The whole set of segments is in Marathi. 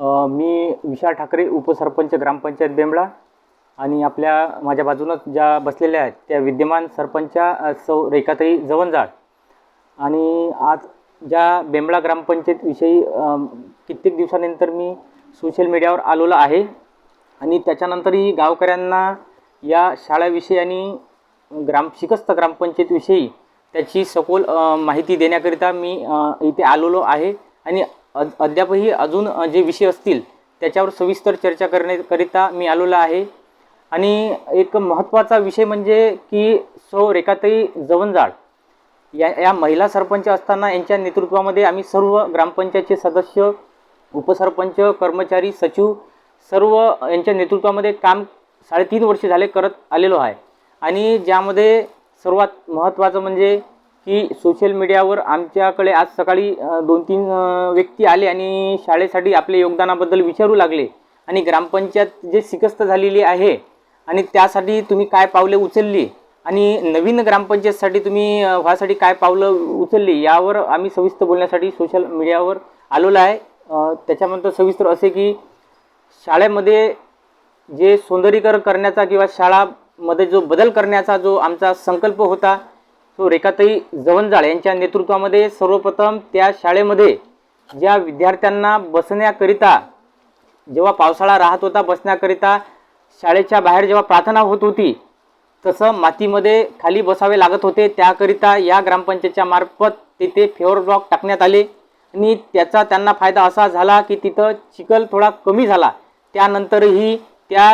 मी विशाल ठाकरे उपसरपंच ग्रामपंचायत बेंबळा आणि आपल्या माझ्या बाजूनच ज्या बसलेल्या आहेत त्या विद्यमान सरपंचा सौ रेखाताई जवंजाळ. आणि आज ज्या बेंबळा ग्रामपंचायतविषयी कित्येक दिवसानंतर मी सोशल मीडियावर आलेलो आहे आणि त्याच्यानंतरही गावकऱ्यांना या शाळेविषयी आणि ग्राम शिकस्त ग्रामपंचायतविषयी त्याची सखोल माहिती देण्याकरिता मी इथे आलेलो आहे. आणि अद्यापही अजून जे विषय असतील त्याच्यावर सविस्तर चर्चा करण्याकरिता मी आलेलो आहे. आणि एक महत्त्वाचा विषय म्हणजे की सौ रेखाताई जवंजाळ. या या महिला सरपंच असताना यांच्या नेतृत्वामध्ये आम्ही सर्व ग्रामपंचायतचे सदस्य उपसरपंच कर्मचारी सचिव सर्व यांच्या नेतृत्वामध्ये काम साडेतीन वर्ष झाले करत आलेलो आहे. आणि ज्यामध्ये सर्वात महत्त्वाचं म्हणजे की सोशल मीडियावर आमच्याकडे आज सकाळी दोन तीन व्यक्ती आले आणि शाळेसाठी आपल्या योगदानाबद्दल विचारू लागले. आणि ग्रामपंचायत जे शिकस्त झालेली आहे आणि त्यासाठी तुम्ही काय पावले उचलली? आणि नवीन ग्रामपंचायतसाठी तुम्ही व्हायसाठी व्हासाठी काय पावलं उचलली? यावर आम्ही सविस्तर बोलण्यासाठी सोशल मीडियावर आलेलो आहे. त्याच्यानंतर सविस्तर असे की शाळेमध्ये जे सौंदर्यीकरण करण्याचा किंवा शाळामध्ये जो बदल करण्याचा जो आमचा संकल्प होता तो रेखाताई जवंजाळ यांच्या नेतृत्वामध्ये सर्वप्रथम त्या शाळेमध्ये ज्या विद्यार्थ्यांना बसण्याकरिता जेव्हा पावसाळा राहत होता बसण्याकरिता शाळेच्या बाहेर जेव्हा प्रार्थना होत होती तसं मातीमध्ये खाली बसावे लागत होते. त्याकरिता या ग्रामपंचायतच्या मार्फत तेथे फेवर ब्लॉक टाकण्यात आले आणि त्याचा त्यांना फायदा असा झाला की तिथं चिखल थोडा कमी झाला. त्यानंतरही त्या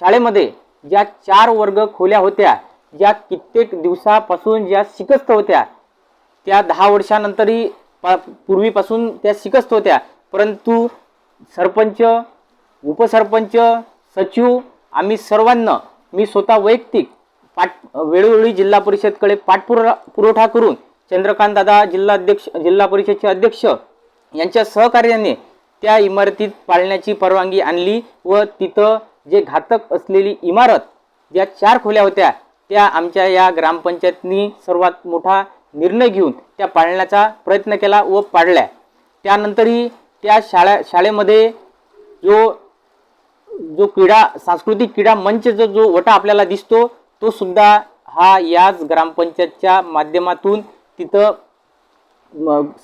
शाळेमध्ये ज्या चार वर्ग खोल्या होत्या ज्या कित्येक दिवसापासून ज्या शिकस्त होत्या त्या दहा वर्षानंतरही पूर्वीपासून त्या शिकस्त होत्या. परंतु सरपंच उपसरपंच सचिव आम्ही सर्वांना मी स्वतः वैयक्तिक पाठ वेळोवेळी जिल्हा परिषदकडे पाठपुरा पुरवठा करून चंद्रकांत दादा जिल्हाध्यक्ष जिल्हा परिषदचे अध्यक्ष यांच्या सहकार्याने त्या इमारतीत पाळण्याची परवानगी आणली व तिथं जे घातक असलेली इमारत ज्या चार खोल्या होत्या त्या आमच्या या ग्रामपंचायतनी सर्वात मोठा निर्णय घेऊन त्या पाळण्याचा प्रयत्न केला व पाडल्या त्यानंतरही त्या शाळा शाळेमध्ये जो जो क्रीडा सांस्कृतिक क्रीडा मंचचा जो वटा आपल्याला दिसतो तो सुद्धा हा याच ग्रामपंचायतच्या माध्यमातून तिथं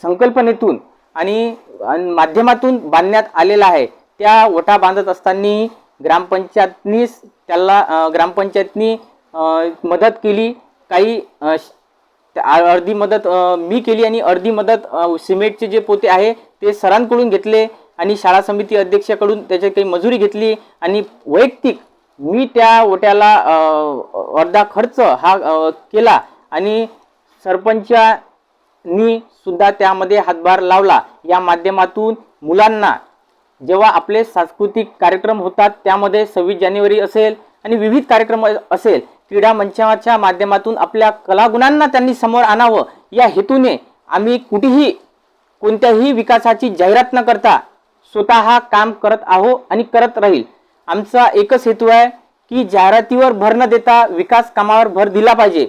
संकल्पनेतून आणि माध्यमातून बांधण्यात आलेला आहे. त्या वटा बांधत असताना ग्रामपंचायतनीच त्याला ग्रामपंचायतनी मदत केली. काही श- त्या- अर्धी मदत मी केली आणि अर्धी मदत सिमेंटचे जे पोते आहे ते सरांकडून घेतले आणि शाळा समिती अध्यक्षाकडून त्याची काही मजुरी घेतली आणि वैयक्तिक मी त्या ओट्याला अर्धा खर्च हा केला आणि सरपंचांनी सुद्धा त्यामध्ये हातभार लावला. या माध्यमातून मुलांना जेव्हा आपले सांस्कृतिक कार्यक्रम होतात त्यामध्ये सव्वीस जानेवारी असेल आणि विविध कार्यक्रम असेल क्रीडा मंचाच्या माध्यमातून आपल्या कलागुणांना त्यांनी समोर आणावं या हेतूने आम्ही कुठेही कोणत्याही विकासाची जाहिरात न करता स्वतः काम करत आहो आणि करत राहील. आमचा एकच हेतू आहे की जाहिरातीवर भर न देता विकास कामावर भर दिला पाहिजे.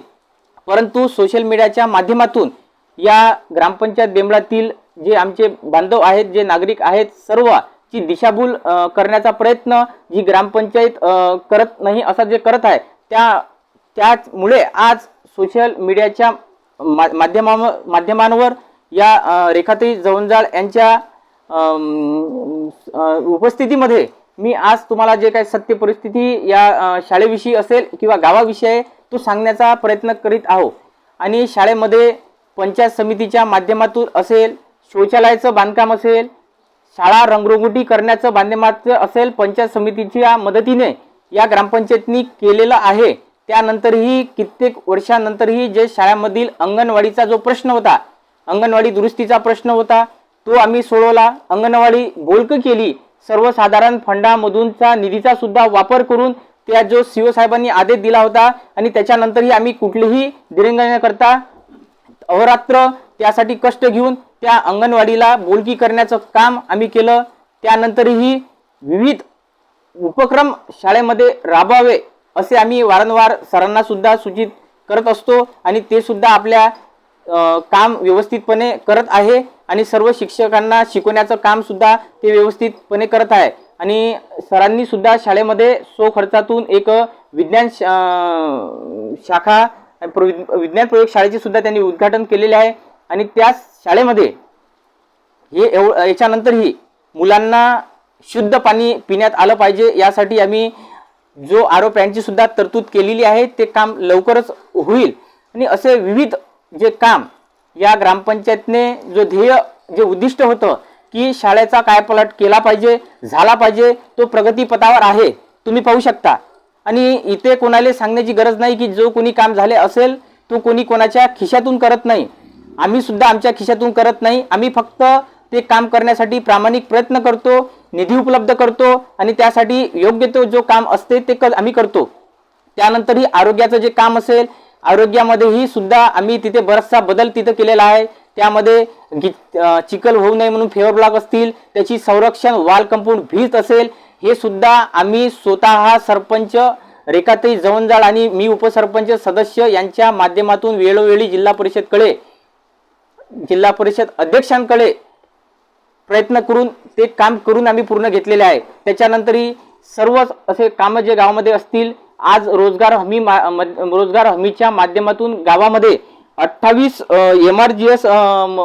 परंतु सोशल मीडियाच्या माध्यमातून या ग्रामपंचायत बेंबळातील जे आमचे बांधव आहेत जे नागरिक आहेत सर्व ची दिशाभूल करण्याचा प्रयत्न जी ग्रामपंचायत करत नाही असा जे करत आहे त्या त्याचमुळे आज सोशल मीडियाच्या मा माध्यमा माध्यमांवर या रेखाताई जवंजाळ यांच्या उपस्थितीमध्ये मी आज तुम्हाला जे काही सत्य परिस्थिती या शाळेविषयी असेल किंवा गावाविषयी तो सांगण्याचा प्रयत्न करीत आहो आणि शाळेमध्ये पंचायत समितीच्या माध्यमातून असेल शौचालयाचं बांधकाम असेल शाळा रंगरोगोटी करण्याचं बांधकामाचं असेल पंचायत समितीच्या मदतीने या ग्रामपंचायतनी केलेलं आहे. त्यानंतरही कित्येक वर्षानंतरही जे शाळांमधील अंगणवाडीचा जो प्रश्न होता अंगणवाडी दुरुस्तीचा प्रश्न होता तो आम्ही सोडवला. अंगणवाडी बोलक केली. सर्वसाधारण फंडामधूनचा निधीचा सुद्धा वापर करून त्या जो सीओ साहेबांनी आदेश दिला होता आणि त्याच्यानंतरही आम्ही कुठलीही दिरंगण न करता अहोरात्र त्यासाठी कष्ट घेऊन त्या अंगणवाडीला बोलकी करण्याचं काम आम्ही केलं. त्यानंतरही विविध उपक्रम शाळेमध्ये राबवावे असे आम्ही वारंवार सरांना सुद्धा सूचित करत असतो आणि ते सुद्धा आपल्या काम व्यवस्थितपणे करत आहे आणि सर्व शिक्षकांना शिकवण्याचं काम सुद्धा ते व्यवस्थितपणे करत आहे. आणि सरांनी सुद्धा शाळेमध्ये सो खर्चातून एक विज्ञान शाखा विज्ञान प्रयोगशाळेचे सुद्धा त्यांनी उद्घाटन केलेले आहे. आणि त्या शाळेमध्ये हे एव याच्यानंतरही मुलांना शुद्ध पाणी पिण्यात आलं पाहिजे. यासाठी आम्ही जो आरो सुद्धा तरतूद केलेली आहे ते काम लवकरच होईल. आणि असे विविध जे काम या ग्रामपंचायतने जो ध्येय जे उद्दिष्ट होतं की शाळेचा कायपालट केला पाहिजे झाला पाहिजे तो प्रगतीपथावर आहे. तुम्ही पाहू शकता. आणि इथे कोणाला सांगण्याची गरज नाही की जो कोणी काम झाले असेल तो कोणी कोणाच्या खिशातून करत नाही. आम्ही सुद्धा आमच्या खिशातून करत नाही. आम्ही फक्त ते काम करण्यासाठी प्रामाणिक प्रयत्न करतो. निधी उपलब्ध करतो आणि त्यासाठी योग्य तो जो काम असते ते क आम्ही करतो. त्यानंतरही आरोग्याचं जे काम असेल आरोग्यामध्येही सुद्धा आम्ही तिथे बराचसा बदल तिथं केलेला आहे. त्यामध्ये गि चिखल होऊ नये म्हणून फेवर ब्लॉक असतील त्याची संरक्षण वाल कंपाऊंड भीत असेल हे सुद्धा आम्ही स्वतः सरपंच रेखाताई जवंजाळ आणि मी उपसरपंच सदस्य यांच्या माध्यमातून वेळोवेळी जिल्हा परिषदकडे जिल्हा परिषद अध्यक्षांकडे प्रयत्न करून ते काम करून आम्ही पूर्ण घेतलेले आहे. त्याच्यानंतरही सर्वच असे कामं जे गावामध्ये असतील आज रोजगार हमी मा- रोजगार हमीच्या माध्यमातून गावामध्ये अठ्ठावीस एम आर जी एस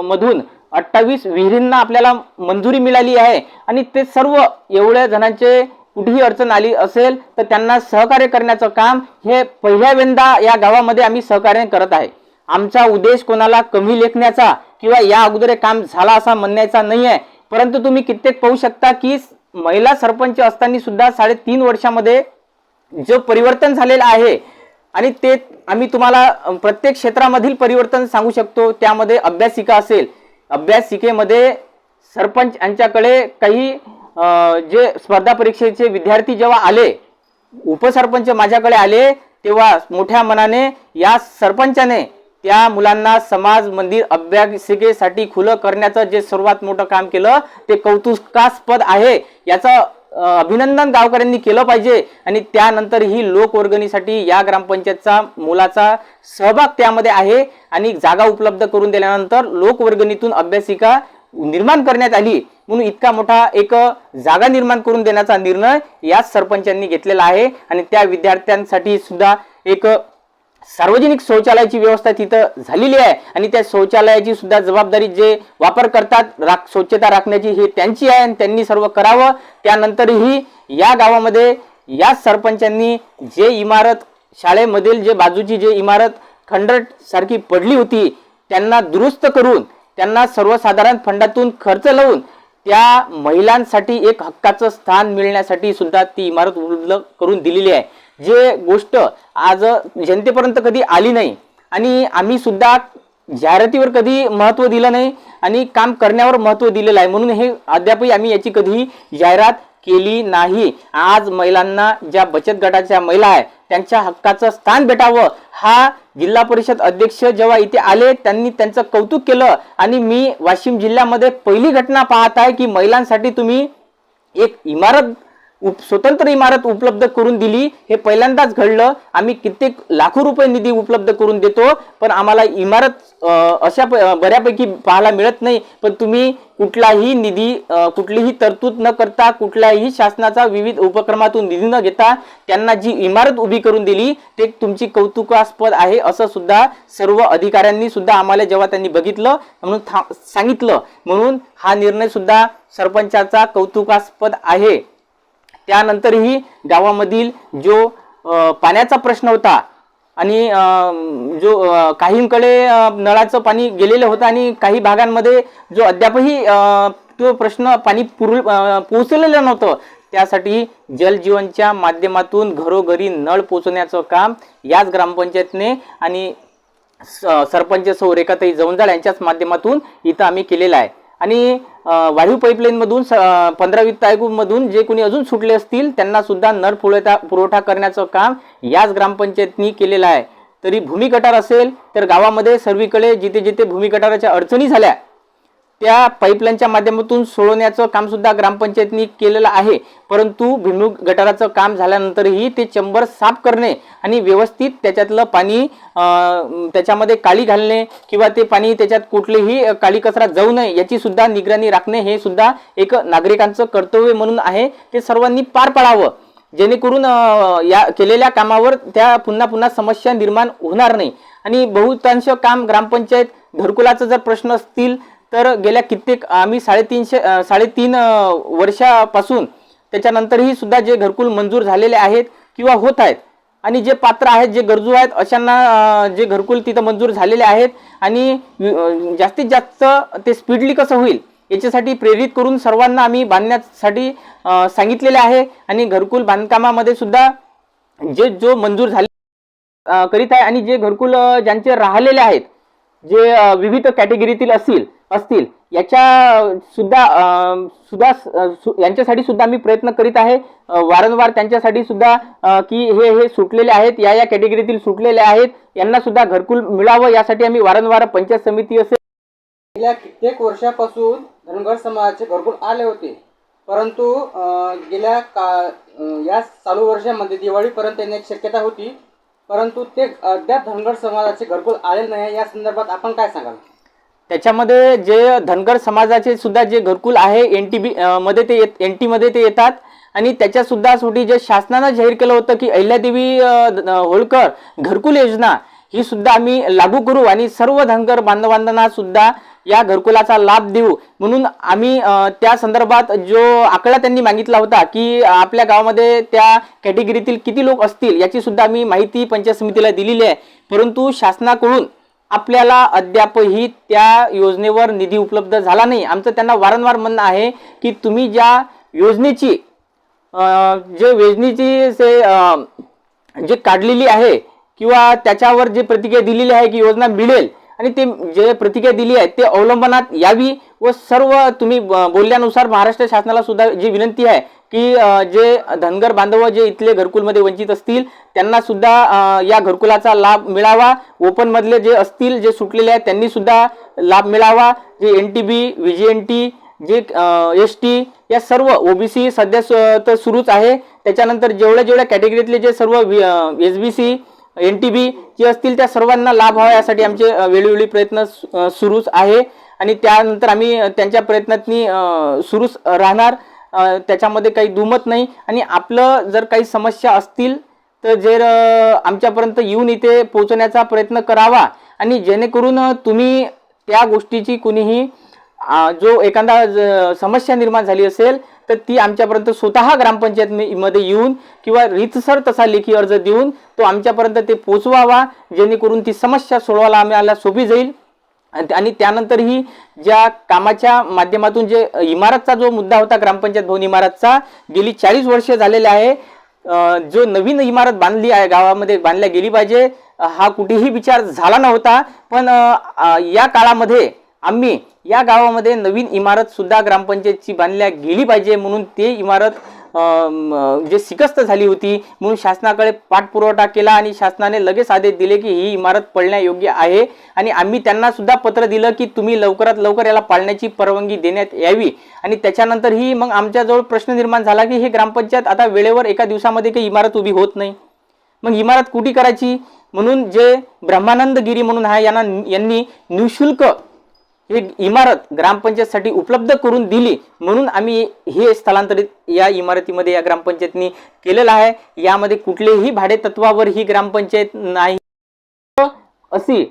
मधून अठ्ठावीस विहिरींना आपल्याला मंजुरी मिळाली आहे. आणि ते सर्व एवढ्या जणांचे कुठेही अडचण आली असेल तर त्यांना सहकार्य करण्याचं काम हे पहिल्यांदा या गावामध्ये आम्ही सहकार्य करत आहे. आमचा उद्देश कोणाला कमी लेखण्याचा किंवा या अगोदर हे काम झाला असा म्हणण्याचा नाही आहे परंतु तुम्ही कित्येक पाहू शकता की महिला सरपंच असताना सुद्धा साडेतीन वर्षामध्ये जो परिवर्तन झालेलं आहे आणि ते आम्ही तुम्हाला प्रत्येक क्षेत्रामधील परिवर्तन सांगू शकतो. त्यामध्ये अभ्यासिका असेल अभ्यासिकेमध्ये सरपंच यांच्याकडे काही जे स्पर्धा परीक्षेचे विद्यार्थी जेव्हा आले उपसरपंच माझ्याकडे आले तेव्हा मोठ्या मनाने या सरपंचाने त्या मुलांना समाज मंदिर अभ्यासिकेसाठी खुलं करण्याचं जे सर्वात मोठं काम केलं ते कौतुकास्पद आहे. याचं अभिनंदन गावकऱ्यांनी केलं पाहिजे. आणि त्यानंतर ही लोकवर्गणीसाठी या ग्रामपंचायतचा मुलाचा सहभाग त्यामध्ये आहे. आणि जागा उपलब्ध करून दिल्यानंतर लोकवर्गणीतून अभ्यासिका निर्माण करण्यात आली. म्हणून इतका मोठा एक जागा निर्माण करून देण्याचा निर्णय याच सरपंचांनी घेतलेला आहे. आणि त्या विद्यार्थ्यांसाठी सुद्धा एक सार्वजनिक शौचालयाची व्यवस्था तिथं झालेली आहे. आणि त्या शौचालयाची सुद्धा जबाबदारी जे वापर करतात राख स्वच्छता राखण्याची हे त्यांची आहे आणि त्यांनी सर्व करावं. त्यानंतरही या गावामध्ये या सरपंचांनी जे इमारत शाळेमधील जे बाजूची जे इमारत खंडट सारखी पडली होती त्यांना दुरुस्त करून त्यांना सर्वसाधारण फंडातून खर्च लावून त्या महिलांसाठी एक हक्काचं स्थान मिळण्यासाठी सुद्धा ती इमारत उपलब्ध करून दिलेली आहे. जे गोष्ट आज जनतेपर्यंत कधी आली नाही आणि आम्ही सुद्धा जाहिरातीवर कधी महत्त्व दिलं नाही आणि काम करण्यावर महत्त्व दिलेलं आहे. म्हणून हे अद्यापही आम्ही याची कधीही जाहिरात केली नाही. आज महिलांना ज्या बचत गटाच्या महिला आहे त्यांच्या हक्काचं स्थान भेटावं हा जिल्हा परिषद अध्यक्ष जेव्हा इथे आले त्यांनी त्यांचं कौतुक केलं आणि मी वाशिम जिल्ह्यामध्ये पहिली घटना पाहत आहे की महिलांसाठी तुम्ही एक इमारत स्वतंत्र इमारत उपलब्ध करून दिली. हे पहिल्यांदाच घडलं. आम्ही कित्येक लाखो रुपये निधी उपलब्ध करून देतो पण आम्हाला इमारत अशा प- बऱ्यापैकी पाहायला मिळत नाही. पण तुम्ही कुठलाही निधी कुठलीही तरतूद न करता कुठल्याही शासनाचा विविध उपक्रमातून निधी न घेता त्यांना जी इमारत उभी करून दिली ते तुमची कौतुकास्पद आहे असं सुद्धा सर्व अधिकाऱ्यांनी सुद्धा आम्हाला जेव्हा त्यांनी बघितलं म्हणून सांगितलं. म्हणून हा निर्णय सुद्धा सरपंचाचा कौतुकास्पद आहे. त्यानंतरही गावामधील जो पाण्याचा प्रश्न होता आणि जो काहींकडे नळाचं पाणी गेलेलं होतं आणि काही भागांमध्ये जो अद्यापही तो प्रश्न पाणी पुर पोचलेलं नव्हतं. त्यासाठी जलजीवनच्या माध्यमातून घरोघरी नळ पोचवण्याचं काम याच ग्रामपंचायतने आणि स- सरपंच सौ रेखाताई जवंजाळ यांच्याच माध्यमातून इथं आम्ही केलेलं आहे. आणि वायू पाईपलाईनमधून स पंधरा वित्त आयोगमधून जे कोणी अजून सुटले असतील त्यांना सुद्धा पुळता पुरवठा पुरवठा करण्याचं काम याच ग्रामपंचायतनी केलेलं आहे. तरी भूमी गटार असेल तर गावामध्ये सर्वीकडे जिथे जिथे भूमी गटाराच्या अडचणी झाल्या त्या पाईपलाईनच्या माध्यमातून सोडवण्याचं काम सुद्धा ग्रामपंचायतनी केलेलं आहे. परंतु भिमुख गटाराचं काम झाल्यानंतरही ते चंबर साफ करणे आणि व्यवस्थित त्याच्यातलं पाणी त्याच्यामध्ये काळी घालणे किंवा ते पाणी त्याच्यात कुठलेही काळी कचरा जाऊ नये याची सुद्धा निगराणी राखणे हे सुद्धा एक नागरिकांचं कर्तव्य म्हणून आहे. ते सर्वांनी पार पाडावं. जेणेकरून या केलेल्या कामावर त्या पुन्हा पुन्हा समस्या निर्माण होणार नाही. आणि बहुतांश काम ग्रामपंचायत घरकुलाचा जर प्रश्न असतील तर गेल्या कित्येक आम्ही साडेतीनशे साडेतीन वर्षापासून त्याच्यानंतरही सुद्धा जे घरकुल मंजूर झालेले आहेत किंवा होत आहेत आणि जे पात्र आहेत जे गरजू आहेत अशांना जे घरकुल तिथं मंजूर झालेले आहेत आणि जास्तीत जास्त ते स्पीडली कसं होईल याच्यासाठी प्रेरित करून सर्वांना आम्ही बांधण्यासाठी सांगितलेले आहे आणि घरकुल बांधकामामध्ये सुद्धा जे जो मंजूर झाले करीत आहे आणि जे घरकुल ज्यांचे राहिलेले आहेत जे विविध कॅटेगरीतील असतील असतील. याच्या सुद्धा सुद्धा सु- यांच्यासाठी सुद्धा आम्ही प्रयत्न करीत आहे. वारंवार त्यांच्यासाठी सुद्धा की हे हे सुटलेले आहेत या या कॅटेगरीतील सुटलेले आहेत. यांना सुद्धा घरकुल मिळावं यासाठी आम्ही वारंवार पंचायत समिती असेल. गेल्या कित्येक वर्षापासून धनगर समाजाचे घरकुल आले होते. परंतु गेल्या का या चालू वर्षामध्ये दिवाळीपर्यंत येण्याची शक्यता होती. परंतु ते अद्याप धनगर समाजाचे घरकुल आले नाही. या संदर्भात आपण काय सांगाल? त्याच्यामध्ये जे धनगर समाजाचे सुद्धा जे घरकुल आहे एन टी बी मध्ये ते येत एन टीमध्ये ते येतात. आणि त्याच्या सुद्धा जे शासनानं जाहीर केलं होतं की अहिल्यादेवी होळकर घरकुल योजना ही सुद्धा आम्ही लागू करू आणि सर्व धनगर बांधवांना सुद्धा या घरकुलाचा लाभ देऊ. म्हणून आम्ही त्या संदर्भात जो आकडा त्यांनी मागितला होता की आपल्या गावामध्ये त्या कॅटेगरीतील किती लोक असतील याची सुद्धा आम्ही माहिती पंचायत समितीला दिलेली आहे. परंतु शासनाकडून आपल्याला अद्यापही त्या योजनेवर निधी उपलब्ध झाला नाही. आमचं त्यांना वारंवार म्हणणं आहे की तुम्ही ज्या योजनेची जे योजनेची से जे काढलेली आहे किंवा त्याच्यावर जे प्रतिक्रिया दिलेली आहे की योजना मिळेल आणि ते जे प्रतिक्रिया दिली आहे ते अवलंबनात यावी व सर्व तुम्ही ब- बोलल्यानुसार महाराष्ट्र शासनाला सुद्धा जी विनंती आहे की जे धनगर बांधव जे इथले घरकुलमध्ये वंचित असतील त्यांना सुद्धा या घरकुलाचा लाभ मिळावा. ओपनमधले जे असतील जे सुटलेले आहेत त्यांनी सुद्धा लाभ मिळावा. जे N T B V G N T J S T या सर्व ओबीसी सध्या सु- तर सुरूच आहे. त्याच्यानंतर जेवढ्या जेवढ्या कॅटेगरीतले जे सर्व S B C N T B जे असतील त्या सर्वांना लाभ व्हावा यासाठी आमचे वेळोवेळी प्रयत्न सु- सुरूच आहे. आणि त्यानंतर आम्ही त्यांच्या प्रयत्नातनी सुरूच राहणार. त्याच्यामध्ये काही दुमत नाही. आणि आपलं जर काही समस्या असतील तर जर आमच्यापर्यंत येऊन इथे पोहोचण्याचा प्रयत्न करावा. आणि जेणेकरून तुम्ही त्या गोष्टीची कुणीही जो एखादा ज- समस्या निर्माण झाली असेल तर ती आमच्यापर्यंत स्वतः ग्रामपंचायत मध्ये येऊन किंवा रितसर तसा लेखी अर्ज देऊन तो आमच्यापर्यंत ते पोचवावा जेणेकरून ती समस्या सोडवायला आम्हाला सोपी जाईल. आणि आणि त्यानंतरही ज्या कामाच्या माध्यमातून जे इमारतचा जो मुद्दा होता ग्रामपंचायत भवन इमारतचा गेली चाळीस वर्ष झालेले आहे. जो नवीन इमारत बांधली आहे गावामध्ये बांधल्या गेली पाहिजे हा कुठेही विचार झाला नव्हता. पण या काळामध्ये आम्ही या गावामध्ये नवीन इमारत सुद्धा ग्रामपंचायतची बांधल्या गेली पाहिजे म्हणून ते इमारत जे शिकस्त झाली होती म्हणून शासनाकडे पाठपुरवठा केला आणि शासनाने लगेच आदेश दिले की ही इमारत पळण्यायोग्य आहे. आणि आम्ही त्यांना सुद्धा पत्र दिलं की तुम्ही लवकरात लवकर याला पाळण्याची परवानगी देण्यात यावी. आणि त्याच्यानंतर ही मग आमच्याजवळ प्रश्न निर्माण झाला की हे ग्रामपंचायत आता वेळेवर एका दिवसामध्ये काही इमारत उभी होत नाही. मग इमारत कुठे करायची? म्हणून जे ब्रह्मानंद गिरी म्हणून आहे यांना यांनी निशुल्क ही इमारत ग्रामपंचायतसाठी उपलब्ध करून दिली म्हणून आम्ही हे स्थलांतरित या इमारतीमध्ये या ग्रामपंचायतनी केलेलं आहे. यामध्ये कुठलेही भाडे तत्वावर ही ग्रामपंचायत नाही. अशी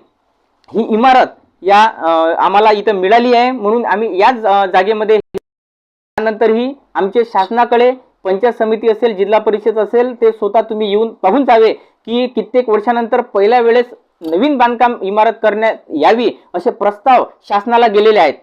ही इमारत या आम्हाला इथं मिळाली आहे म्हणून आम्ही याच जागेमध्ये त्यानंतरही आमचे शासनाकडे पंचायत समिती असेल जिल्हा परिषद असेल ते स्वतः तुम्ही येऊन पाहून जावे की कित्येक वर्षानंतर पहिल्या वेळेस नवीन बांधकाम इमारत करण्यात यावी असे प्रस्ताव शासनाला गेलेले आहेत.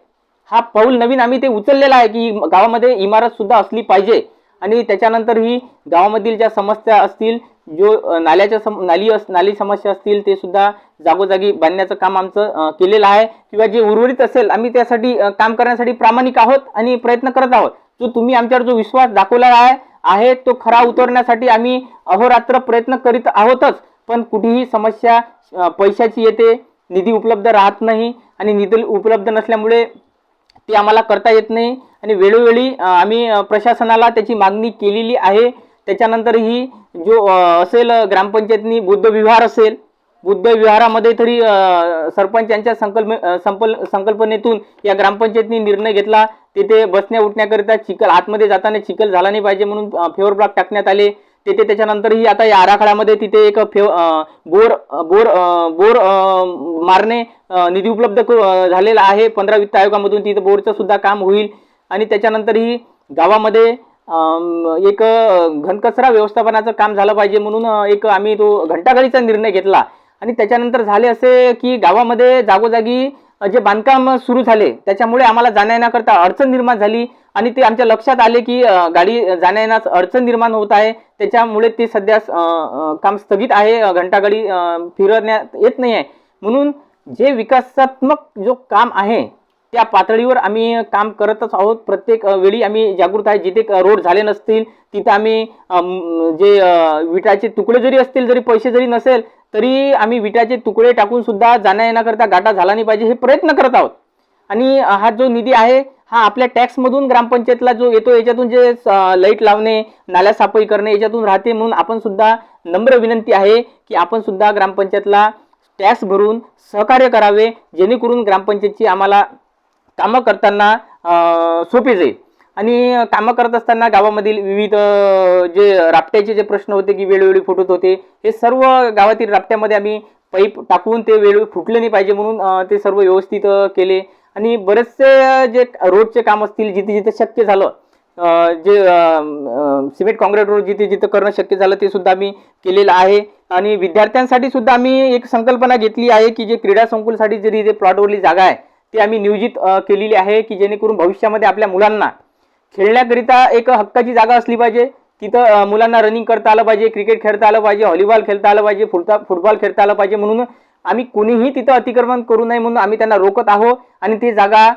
हा पाऊल नवीन आम्ही ते उचललेला आहे की गावामध्ये इमारत सुद्धा असली पाहिजे. आणि त्याच्यानंतर ही गावामधील ज्या समस्या असतील जो नाल्याच्या सम नाली अस नाली समस्या असतील ते सुद्धा जागोजागी बांधण्याचं काम आमचं केलेलं आहे. किंवा जे उर्वरित असेल आम्ही त्यासाठी काम करण्यासाठी प्रामाणिक आहोत आणि प्रयत्न करत आहोत. जो तुम्ही आमच्यावर जो विश्वास दाखवला आहे आहे तो खरा उतरण्यासाठी आम्ही अहोरात्र प्रयत्न करीत आहोतच. पण कुठेही समस्या पैशाची येते निधी उपलब्ध राहत नाही आणि निधी उपलब्ध नसल्यामुळे ते आम्हाला करता येत नाही. आणि वेळोवेळी आम्ही प्रशासनाला त्याची मागणी केलेली आहे. त्याच्यानंतरही जो असेल ग्रामपंचायतनी बुद्ध विहार असेल बुद्ध विहारामध्ये तरी सरपंच यांच्या संकल्प संपल संकल्पनेतून या ग्रामपंचायतनी निर्णय घेतला. तिथे बसण्या उठण्याकरिता चिखल आतमध्ये जाताना चिखल झाला नाही पाहिजे म्हणून फेवर ब्लॉक टाकण्यात आले. तिथे त्याच्यानंतरही आता या आराखड्यामध्ये तिथे एक फेव बोर बोर बोर मारणे निधी उपलब्ध झालेला आहे. पंधरा वित्त आयोगामधून तिथे बोरचं सुद्धा काम होईल. आणि त्याच्यानंतरही गावामध्ये एक घनकचरा व्यवस्थापनाचं काम झालं पाहिजे म्हणून एक आम्ही तो घंटागाडीचा निर्णय घेतला. आणि त्याच्यानंतर झाले असे की गावामध्ये जागोजागी जे बांधकाम सुरू झाले त्याच्यामुळे आम्हाला जाण्यायेण्याकरता अडचण निर्माण झाली आणि ते आमच्या लक्षात आले की गाडी जाण्यायेण्यास अडचण निर्माण होत आहे. त्याच्यामुळे ते सध्या काम स्थगित आहे. घंटागाडी फिरवण्यात येत नाही आहे म्हणून जे विकासात्मक जो काम आहे त्या पातळीवर आम्ही काम करतच आहोत. प्रत्येक वेळी आम्ही जागृत आहे. जिथे रोड झाले नसतील तिथं आम्ही जे विटाचे तुकडे जरी असतील जरी पैसे जरी नसेल तरी आम्ही विटाचे तुकडे टाकून सुद्धा जाण्या येण्याकरता गाठा झाला नाही पाहिजे हे प्रयत्न करत आहोत. आणि हा जो निधी आहे हा आपल्या टॅक्समधून ग्रामपंचायतला जो येतो याच्यातून जे लाइट लावणे नाल्या साफाई करणे याच्यातून राहते म्हणून आपण सुद्धा नम्र विनंती आहे की आपण सुद्धा ग्रामपंचायतला टॅक्स भरून सहकार्य करावे जेणेकरून ग्रामपंचायतची आम्हाला कामं करताना सोपी जाईल. आणि कामं करत असताना गावामधील विविध जे राबट्याचे जे प्रश्न होते की वेळोवेळी फुटत होते हे सर्व गावातील राबट्यामध्ये आम्ही पाईप टाकून ते वेळोवेळी फुटले नाही पाहिजे म्हणून ते सर्व व्यवस्थित केले. आणि बरेचसे जे रोडचे काम असतील जिथे जिथे शक्य झालं जे सिमेंट काँक्रीट रोड जिथे जिथे करणं शक्य झालं ते सुद्धा आम्ही केलेलं आहे. आणि विद्यार्थ्यांसाठी सुद्धा आम्ही एक संकल्पना घेतली आहे की जे क्रीडा संकुलसाठी जरी जे प्लॉटवरली जागा आहे ती आम्ही नियोजित केलेली आहे की जेणेकरून भविष्यामध्ये आपल्या मुलांना खेळण्याकरिता एक हक्काची जागा असली पाहिजे. तिथं मुलांना रनिंग करता आलं पाहिजे क्रिकेट खेळता आलं पाहिजे व्हॉलीबॉल खेळता आलं पाहिजे फुटता फुटबॉल खेळता आलं पाहिजे म्हणून आम्ही कोणीही तिथं अतिक्रमण करू नये म्हणून आम्ही त्यांना रोखत आहोत आणि ती जागा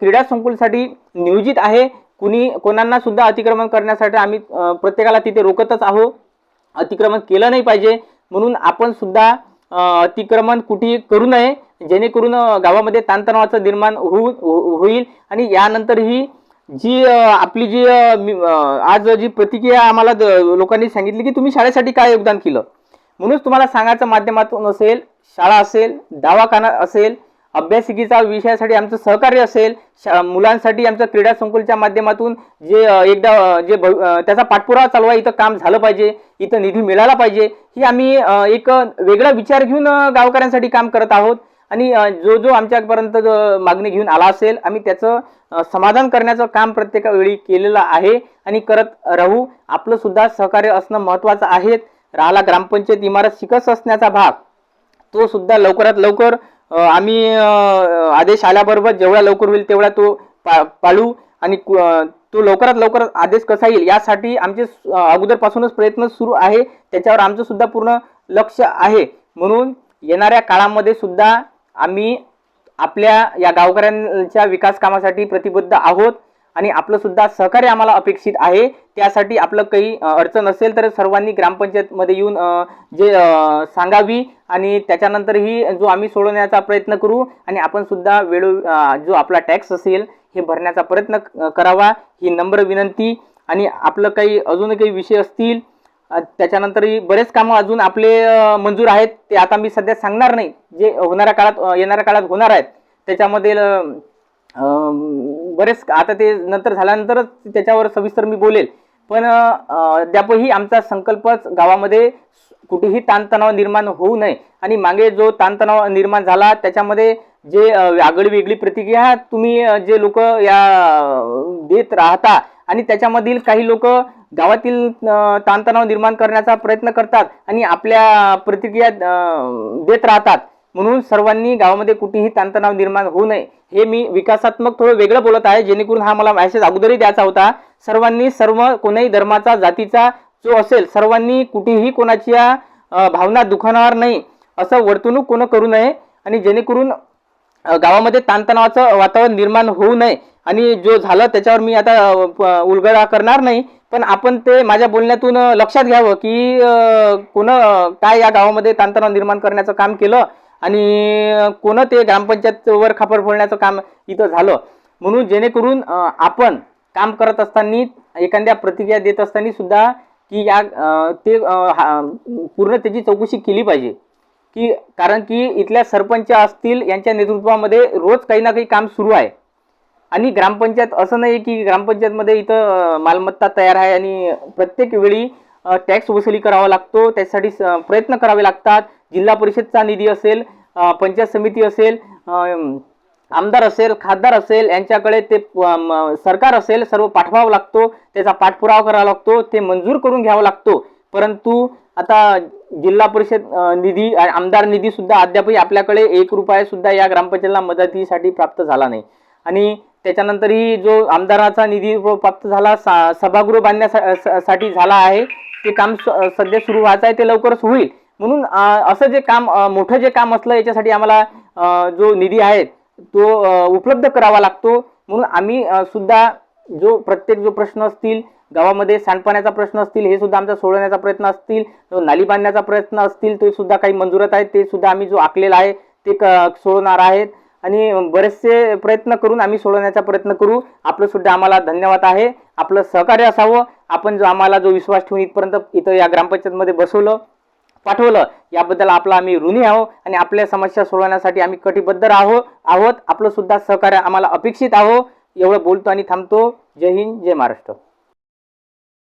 क्रीडा संकुलसाठी नियोजित आहे. कुणी कोणांना सुद्धा अतिक्रमण करण्यासाठी आम्ही प्रत्येकाला तिथे रोखतच आहोत. अतिक्रमण केलं नाही पाहिजे म्हणून आपण सुद्धा अतिक्रमण कुठेही करू नये. जेणेकरून गावामध्ये ताणतणावाचं निर्माण होऊ हो- होईल. आणि यानंतरही जी आपली जी आज जी प्रतिक्रिया आम्हाला द- लोकांनी सांगितली की तुम्ही शाळेसाठी काय योगदान केलं? म्हणूनच तुम्हाला सांगायचं माध्यमातून असेल शाळा असेल दवाखाना असेल अभ्यासिकेचा विषयासाठी आमचं सहकार्य असेल मुलांसाठी आमचं क्रीडा संकुलच्या माध्यमातून जे एकदा जे त्याचा पाठपुरावा चालवा इथं काम झालं पाहिजे इथं निधी मिळाला पाहिजे ही आम्ही एक वेगळा विचार घेऊन गावकऱ्यांसाठी काम करत आहोत. आणि जो जो आमच्यापर्यंत जो मागणी घेऊन आला असेल आम्ही त्याचं समाधान करण्याचं काम प्रत्येकावेळी केलेलं आहे आणि करत राहू. आपलं सुद्धा सहकार्य असणं महत्त्वाचं आहे. राहिला ग्रामपंचायत इमारत शिकत असण्याचा भाग. तो सुद्धा लवकरात लवकर आम्ही आदेश आल्याबरोबर जेवढा लवकर होईल तेवढा तो पा पाळू आणि कु- तो लवकरात लवकर आदेश कसा येईल यासाठी आमचे अगोदरपासूनच प्रयत्न सुरू आहे. त्याच्यावर आमचं सुद्धा पूर्ण लक्ष आहे. म्हणून येणाऱ्या काळामध्ये सुद्धा आम्ही आपल्या या गावकऱ्यांच्या विकास कामासाठी प्रतिबद्ध आहोत. आणि आपलं सुद्धा सहकार्य आम्हाला अपेक्षित आहे. त्यासाठी आपलं काही अडचण असेल तर सर्वांनी ग्रामपंचायतमध्ये येऊन जे सांगावी आणि त्याच्यानंतरही जो आम्ही सोडवण्याचा प्रयत्न करू आणि आपण सुद्धा वेळो जो आपला टॅक्स असेल हे भरण्याचा प्रयत्न क- करावा ही नम्र विनंती. आणि आपलं काही अजून काही विषय असतील त्याच्यानंतरही बरेच कामं अजून आपले मंजूर आहेत. ते आता मी सध्या सांगणार नाही. जे होणाऱ्या काळात येणाऱ्या काळात होणार आहेत. त्याच्यामध्ये बरेच आता ते नंतर झाल्यानंतरच त्याच्यावर सविस्तर मी बोलेल. पण अद्यापही आमचा संकल्पच गावामध्ये कुठेही ताणतणाव निर्माण होऊ नये. आणि मागे जो ताणतणाव निर्माण झाला त्याच्यामध्ये जे आगळी वेगळी प्रतिक्रिया तुम्ही जे लोक या देत राहता आणि त्याच्यामधील काही लोक गावातील ताणतणाव निर्माण करण्याचा प्रयत्न करतात आणि आपल्या प्रतिक्रिया देत राहतात. म्हणून सर्वांनी गावामध्ये कुठेही ताणतणाव निर्माण होऊ नये. हे मी विकासात्मक थोडं वेगळं बोलत आहे जेणेकरून हा मला मॅसेज अगोदरही द्यायचा होता. सर्वांनी सर्व कोणाही धर्माचा जातीचा जो असेल सर्वांनी कुठेही कोणाच्या भावना दुखावणार नाही. असं वर्तणूक कोण करू नये आणि जेणेकरून गावामध्ये ताणतणावाचं वातावरण निर्माण होऊ नये. आणि जो झालं त्याच्यावर मी आता प- उलगडा करणार नाही. पण आपण ते माझ्या बोलण्यातून लक्षात घ्यावं की कोण काय या गावामध्ये ताणतणाव निर्माण करण्याचं काम केलं. आणि कोण ते ग्रामपंचायतवर खापर फोडण्याचं काम इथं झालं. म्हणून जेणेकरून आपण काम करत असताना एखाद्या प्रतिक्रिया देत असताना सुद्धा की या ते हा- पूर्ण त्याची चौकशी केली पाहिजे. की कारण की इथल्या सरपंच असतील यांच्या नेतृत्वामध्ये रोज काही ना काही काम सुरू आहे. आणि ग्रामपंचायत असं नाही की ग्रामपंचायतमध्ये इथं मालमत्ता तयार आहे आणि प्रत्येक वेळी टॅक्स वसुली करावा लागतो. त्यासाठी स- प्रयत्न करावे लागतात. जिल्हा परिषदचा निधी असेल पंचायत समिती असेल आमदार असेल खासदार असेल यांच्याकडे ते प- सरकार असेल सर्व पाठवावा लागतो त्याचा पाठपुरावा करावा लागतो ते मंजूर करून घ्यावा लागतो. परंतु आता जिल्हा परिषद निधी आमदार निधी सुद्धा अद्यापही आपल्याकडे एक रुपया सुद्धा या ग्रामपंचायतला मदतीसाठी प्राप्त झाला नाही. आणि त्याच्यानंतरही जो आमदाराचा निधी प्राप्त झाला सा- सभागृह बांधण्यासाठी झाला आहे ते काम स- सध्या सुरू व्हायचं आहे ते लवकरच होईल. म्हणून असं जे काम मोठं जे काम असलं याच्यासाठी आम्हाला जो निधी आहे तो उपलब्ध करावा लागतो. म्हणून आम्ही सुद्धा जो प्रत्येक जो प्रश्न असतील गावामध्ये सांडपाण्याचा प्रश्न असतील हे सुद्धा आमचा सोडवण्याचा प्रयत्न असतील नाली बांधण्याचा प्रयत्न असतील ते सुद्धा काही मंजुरात आहेत ते सुद्धा आम्ही जो आखलेला आहे ते क- सोडवणार आहेत. आणि बरेचसे प्रयत्न करून आम्ही सोडवण्याचा प्रयत्न करू. आपलं सुद्धा आम्हाला धन्यवाद आहे. आपलं सहकार्य असावं. आपण जो आम्हाला जो विश्वास ठेवून इथपर्यंत इथं या ग्रामपंचायतमध्ये बसवलं पाठवलं. याबद्दल आपला आम्ही ऋणी आहोत आणि आपल्या समस्या सोडवण्यासाठी आम्ही कटिबद्ध आहो आहोत. आपलं सुद्धा सहकार्य आम्हाला अपेक्षित आहो. एवढं बोलतो आणि थांबतो. जय हिंद जय महाराष्ट्र.